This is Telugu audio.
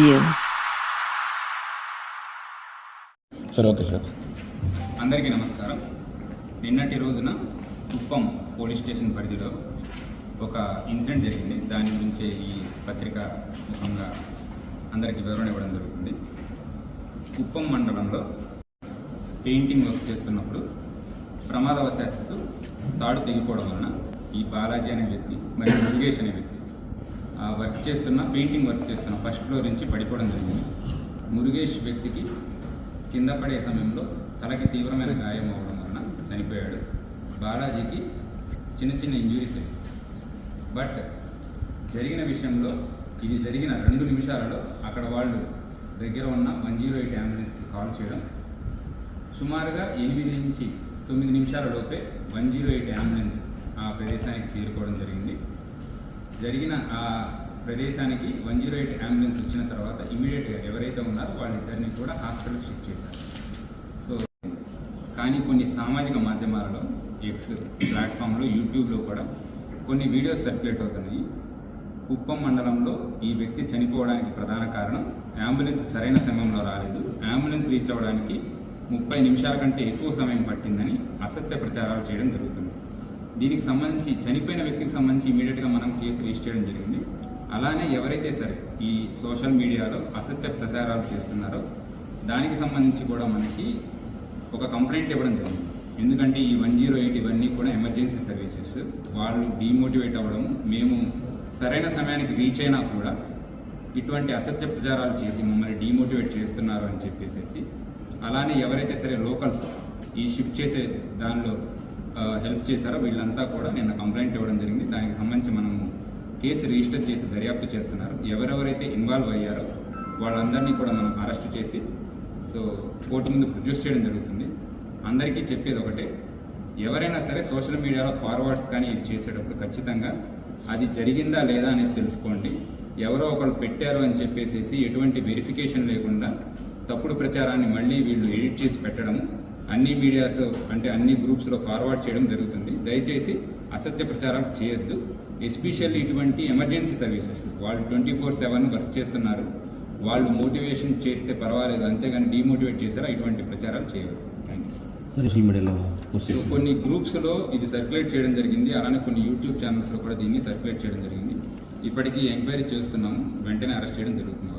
ఇంటర్వ్యూ సార్ ఓకే సార్ అందరికీ నమస్కారం. నిన్నటి రోజున కుప్పం పోలీస్ స్టేషన్ పరిధిలో ఒక ఇన్సిడెంట్ జరిగింది. దాని గురించి ఈ పత్రిక ముఖంగా అందరికీ వివరణ ఇవ్వడం జరుగుతుంది. కుప్పం మండలంలో పెయింటింగ్ వర్క్ చేస్తున్నప్పుడు ప్రమాదవశాత్తు తాడు తెగిపోవడం వలన ఈ బాలాజీ అనే వ్యక్తి మరియు మురుగేష్ అనే వ్యక్తి వర్క్ చేస్తున్న పెయింటింగ్ వర్క్ చేస్తున్న ఫస్ట్ ఫ్లోర్ నుంచి పడిపోవడం జరిగింది. మురుగేష్ వ్యక్తికి కింద పడే సమయంలో తలకి తీవ్రమైన గాయం అవ్వడం వలన చనిపోయాడు. బాలాజీకి చిన్న చిన్న ఇంజురీస్ బట్ జరిగిన విషయంలో ఇది జరిగిన రెండు నిమిషాలలో అక్కడ వాళ్ళు దగ్గర ఉన్న వన్ జీరో ఎయిట్ అంబులెన్స్కి కాల్ చేయడం. సుమారుగా ఎనిమిది నుంచి తొమ్మిది నిమిషాల లోపే వన్ జీరో ఎయిట్ అంబులెన్స్ ఆ ప్రదేశానికి చేరుకోవడం జరిగింది. జరిగిన ఆ ప్రదేశానికి వన్ జీరో ఎయిట్ అంబులెన్స్ వచ్చిన తర్వాత ఇమీడియట్గా ఎవరైతే ఉన్నారో వాళ్ళిద్దరిని కూడా హాస్పిటల్కి షిఫ్ట్ చేశారు. సో కానీ కొన్ని సామాజిక మాధ్యమాలలో ఎక్స్ ప్లాట్ఫామ్లో యూట్యూబ్లో కూడా కొన్ని వీడియోస్ సర్క్యులేట్ అవుతున్నాయి. కుప్పం మండలంలో ఈ వ్యక్తి చనిపోవడానికి ప్రధాన కారణం అంబులెన్స్ సరైన సమయంలో రాలేదు. అంబులెన్స్ రీచ్ అవ్వడానికి ముప్పై నిమిషాల కంటే ఎక్కువ సమయం పట్టిందని అసత్య ప్రచారాలు చేయడం జరుగుతుంది. దీనికి సంబంధించి చనిపోయిన వ్యక్తికి సంబంధించి ఇమీడియట్గా మనం కేసు రిజిస్టర్ చేయడం జరిగింది. అలానే ఎవరైతే సరే ఈ సోషల్ మీడియాలో అసత్య ప్రచారాలు చేస్తున్నారో దానికి సంబంధించి కూడా మనకి ఒక కంప్లైంట్ ఇవ్వడం జరిగింది. ఎందుకంటే ఈ వన్ జీరో ఎయిట్ ఇవన్నీ కూడా ఎమర్జెన్సీ సర్వీసెస్. వాళ్ళు డీమోటివేట్ అవ్వడం మేము సరైన సమయానికి రీచ్ అయినా కూడా ఇటువంటి అసత్య ప్రచారాలు చేసి మమ్మల్ని డీమోటివేట్ చేస్తున్నారు అని చెప్పేసి అలానే ఎవరైతే సరే లోకల్స్ ఈ షిఫ్ట్ చేసే దానిలో హెల్ప్ చేశారో వీళ్ళంతా కూడా నిన్న కంప్లైంట్ ఇవ్వడం జరిగింది. దానికి సంబంధించి మనము కేసు రిజిస్టర్ చేసి దర్యాప్తు చేస్తున్నారు. ఎవరెవరైతే ఇన్వాల్వ్ అయ్యారో వాళ్ళందరినీ కూడా మనం అరెస్ట్ చేసి సో కోర్టు ముందు ప్రొడ్యూస్ చేయడం జరుగుతుంది. అందరికీ చెప్పేది ఒకటే ఎవరైనా సరే సోషల్ మీడియాలో ఫార్వర్డ్స్ కానీ ఇవి చేసేటప్పుడు ఖచ్చితంగా అది జరిగిందా లేదా అనేది తెలుసుకోండి. ఎవరో ఒకళ్ళు పెట్టారు అని చెప్పేసి ఎటువంటి వెరిఫికేషన్ లేకుండా తప్పుడు ప్రచారాన్ని మళ్ళీ వీళ్ళు ఎడిట్ చేసి పెట్టడం అన్ని మీడియాస్ అంటే అన్ని గ్రూప్స్లో ఫార్వర్డ్ చేయడం జరుగుతుంది. దయచేసి అసత్య ప్రచారాలు చేయొద్దు. ఎస్పెషల్లీ ఇటువంటి ఎమర్జెన్సీ సర్వీసెస్ వాళ్ళు ట్వంటీ ఫోర్ సెవెన్ వర్క్ చేస్తున్నారు. వాళ్ళు మోటివేషన్ చేస్తే పర్వాలేదు. అంతేగాని డిమోటివేట్ చేస్తారా ఇటువంటి ప్రచారాలు చేయవద్దు. సోషల్ మీడియాలో సో కొన్ని గ్రూప్స్లో ఇది సర్క్యులేట్ చేయడం జరిగింది. అలానే కొన్ని యూట్యూబ్ ఛానల్స్లో కూడా దీన్ని సర్క్యులేట్ చేయడం జరిగింది. ఇప్పటికీ ఎంక్వైరీ చేస్తున్నాము. వెంటనే అరెస్ట్ చేయడం జరుగుతుంది.